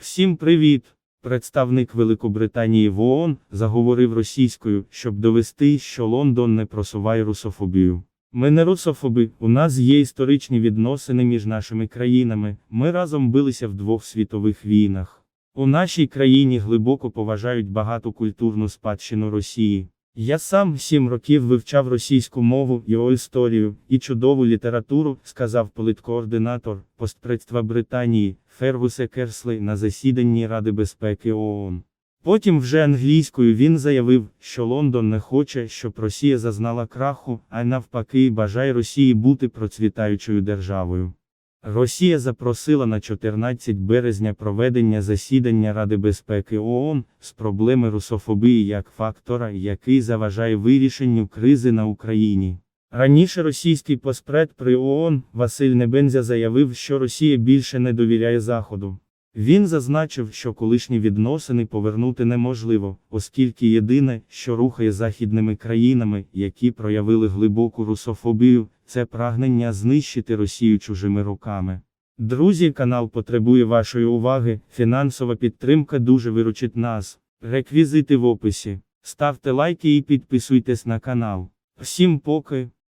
Всім привіт! Представник Великобританії в ООН заговорив російською, щоб довести, що Лондон не просуває русофобію. Ми не русофоби, у нас є історичні відносини між нашими країнами, ми разом билися в двох світових війнах. У нашій країні глибоко поважають багатокультурну спадщину Росії. Я сам сім років вивчав російську мову, його історію і чудову літературу, сказав політкоординатор постпредства Британії Фергусе Керсли на засіданні Ради безпеки ООН. Потім вже англійською він заявив, що Лондон не хоче, щоб Росія зазнала краху, а навпаки бажає Росії бути процвітаючою державою. Росія запросила на 14 березня проведення засідання Ради безпеки ООН з проблеми русофобії як фактора, який заважає вирішенню кризи на Україні. Раніше російський поспред при ООН Василь Небензя заявив, що Росія більше не довіряє Заходу. Він зазначив, що колишні відносини повернути неможливо, оскільки єдине, що рухає західними країнами, які проявили глибоку русофобію, це прагнення знищити Росію чужими руками. Друзі, канал потребує вашої уваги, фінансова підтримка дуже виручить нас. Реквізити в описі. Ставте лайки і підписуйтесь на канал. Всім поки.